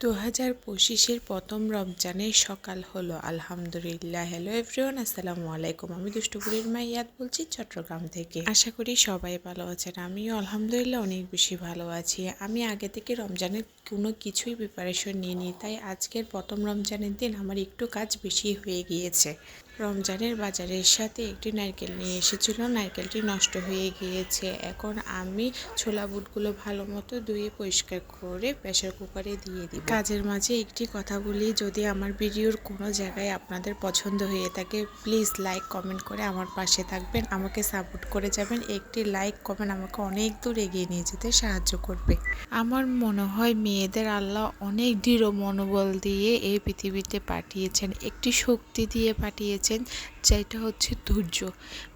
দু হাজার পঁচিশের প্রথম রমজানের সকাল হলো। আলহামদুলিল্লাহ। হ্যালো এভরিওয়ান আসসালামু আলাইকুম। আমি দুষ্টপুরের মাইয়াদ বলছি চট্টগ্রাম থেকে। আশা করি সবাই ভালো আছেন। আমিও আলহামদুলিল্লাহ অনেক বেশি ভালো আছি। আমি আগে থেকে রমজানের কোনো কিছুই প্রিপারেশন নিইনি, তাই আজকের প্রথম রমজানের দিন আমার একটু কাজ বেশি হয়ে গিয়েছে। রমজানের বাজারের সাথে একটি নারকেল নিয়ে এসেছিল। নারকেলটি নষ্ট হয়ে গিয়েছে। এখন আমি ছোলা বুটগুলো ভালো মতো ধুয়ে পরিষ্কার করে প্রেশার কুকারে দিয়ে দিব। কাজের মাঝে একটি কথা বলি, যদি আমার ভিডিওর কোনো জায়গায় আপনাদের পছন্দ হয়ে থাকে, প্লিজ লাইক, কমেন্ট করে আমার পাশে থাকবেন। আমাকে সাপোর্ট করে যাবেন। একটি লাইক, কমেন্ট আমাকে অনেক দূর এগিয়ে নিয়ে যেতে সাহায্য করবে। আমার মনে হয় মেয়েদের আল্লাহ অনেক দৃঢ় মনোবল দিয়ে এই পৃথিবীতে পাঠিয়েছেন। একটি শক্তি দিয়ে পাঠিয়েছেন। যেটা হচ্ছে ধৈর্য।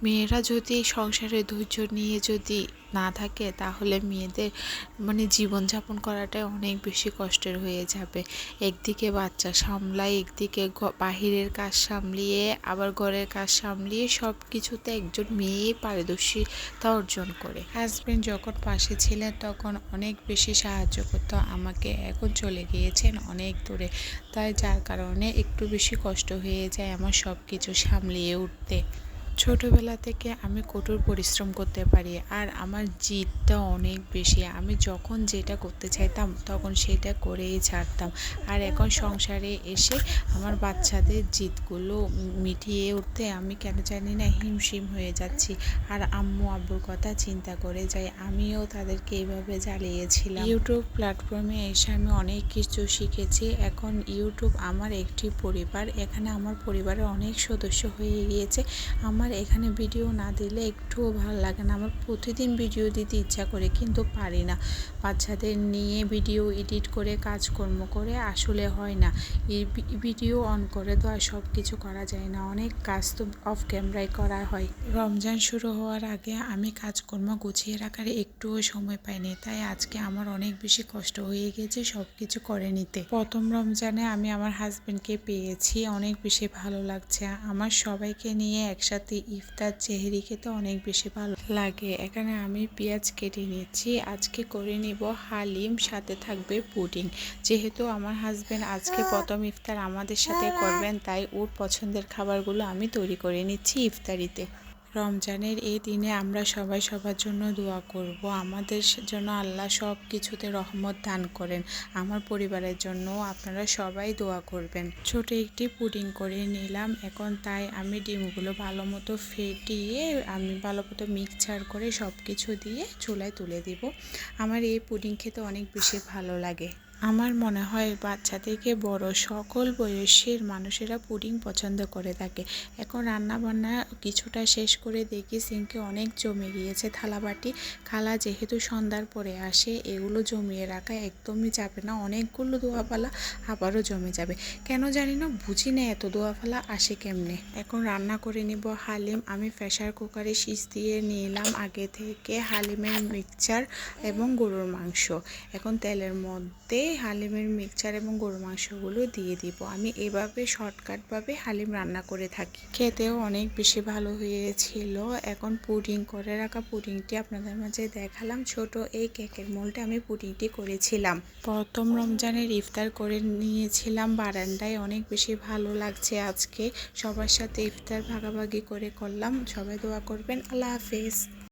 মেয়েরা যদি সংসারে ধৈর্য নিয়ে যদি না থাকে, তাহলে মেয়েদের মানে জীবনযাপন করাটাই অনেক বেশি কষ্টের হয়ে যাবে। একদিকে বাচ্চা সামলায়, একদিকে বাহিরের কাজ সামলিয়ে, আবার ঘরের কাজ সামলিয়ে সব কিছুতে একজন মেয়ে পারদর্শিতা অর্জন করে। হাজব্যান্ড যখন পাশে ছিলেন, তখন অনেক বেশি সাহায্য করতো, আমাকে এখন চলে গিয়েছেন অনেক দূরে। তাই যার কারণে একটু বেশি কষ্ট হয়ে যায় আমার সব কিছু সামলিয়ে উঠতে। ছোটবেলা থেকে আমি কঠোর পরিশ্রম করতে পারি আর আমার জিদটা অনেক বেশি। আমি যখন যেটা করতে চাইতাম, তখন সেটা করেই ছাড়তাম। আর এখন সংসারে এসে আমার বাচ্চাদের জিদগুলো মিটিয়ে উঠতে আমি কেন জানি না হিমশিম হয়ে যাচ্ছি। আর আম্মু আব্বুর কথা চিন্তা করে যাই, আমিও তাদেরকে এইভাবে জ্বালিয়েছিলাম। ইউটিউব প্ল্যাটফর্মে এসে আমি অনেক কিছু শিখেছি। এখন ইউটিউব আমার একটি পরিবার, এখানে আমার পরিবারের অনেক সদস্য হয়ে গিয়েছে। আমার আমার এখানে ভিডিও না দিলে একটুও ভালো লাগে না। আমার প্রতিদিন ভিডিও দিতে ইচ্ছা করে কিন্তু পারি না। বাচ্চাদের নিয়ে ভিডিও এডিট করে, কাজকর্ম করে আসলে হয় না। ভিডিও অন করে তো আর সব কিছু করা যায় না। অনেক কাজ তো অফ ক্যামেরায় করা হয়। রমজান শুরু হওয়ার আগে আমি কাজকর্ম গুছিয়ে রাখার একটুও সময় পাইনি। তাই আজকে আমার অনেক বেশি কষ্ট হয়ে গেছে সব কিছু করে নিতে। প্রথম রমজানে আমি আমার হাজব্যান্ডকে পেয়েছি। অনেক বেশি ভালো লাগছে। আমার সবাইকে নিয়ে একসাথে সাথে ইফতার চেহারি খেতে অনেক বেশি ভালো লাগে। এখানে আমি পেঁয়াজ কেটে নিয়েছি। আজকে করে নিব হালিম, সাথে থাকবে পুডিং। যেহেতু আমার হাজব্যান্ড আজকে প্রথম ইফতার আমাদের সাথে করবেন, তাই ওর পছন্দের খাবারগুলো আমি তৈরি করে নিচ্ছি ইফতারিতে। রমজানের এই দিনে আমরা সবাই সবার জন্য দোয়া করব। আমাদের জন্য আল্লাহ সব কিছুতে রহমত দান করেন। আমার পরিবারের জন্য আপনারা সবাই দোয়া করবেন। ছোট একটি পুডিং করে নিলাম। এখন তাই আমি ডিমগুলো ভালো মতো ফেটিয়ে, আমি ভালো মতো মিক্সচার করে সব কিছু দিয়ে চুলায় তুলে দিব। আমার এই পুডিং খেতে অনেক বেশি ভালো লাগে। আমার মনে হয় বাচ্চা থেকে বড় সকল বয়সের মানুষেরা পুডিং পছন্দ করে থাকে। এখন রান্না বান্না কিছুটা শেষ করে দেখি সিঙ্কে অনেক জমে গিয়েছে, থালাবাটি, খালা যেহেতু সন্ধ্যার পরে আসে, এগুলো জমিয়ে রাখা একদমই যাবে না, অনেকগুলো দোয়াপালা আবারও জমে যাবে। কেন জানি না, বুঝি না এত দোয়াপালা আসে কেমনে। এখন রান্না করে নিব হালিম, আমি প্রেশার কুকারে শীষ দিয়ে নিলাম আগে থেকে হালিমের মিক্সচার এবং গরুর মাংস। এখন তেলের মধ্যে হালিমের মিক্সচার এবং গরু মাংসগুলো দিয়ে দিব। আমি এভাবে শর্টকাটভাবে হালিম রান্না করে থাকি। খেতেও অনেক বেশি ভালো হয়েছিল। এখন পুডিং করে রাখা পুডিংটি আপনাদের মাঝে দেখালাম। ছোট এই কেকের মোলটা আমি পুডিংটি করেছিলাম। প্রথম রমজানের ইফতার করে নিয়েছিলাম। বারান্দায় অনেক বেশি ভালো লাগছে আজকে। সবার সাথে ইফতার ভাগাভাগি করে করলাম। সবাই দোয়া করবেন। আল্লাহ হাফেজ।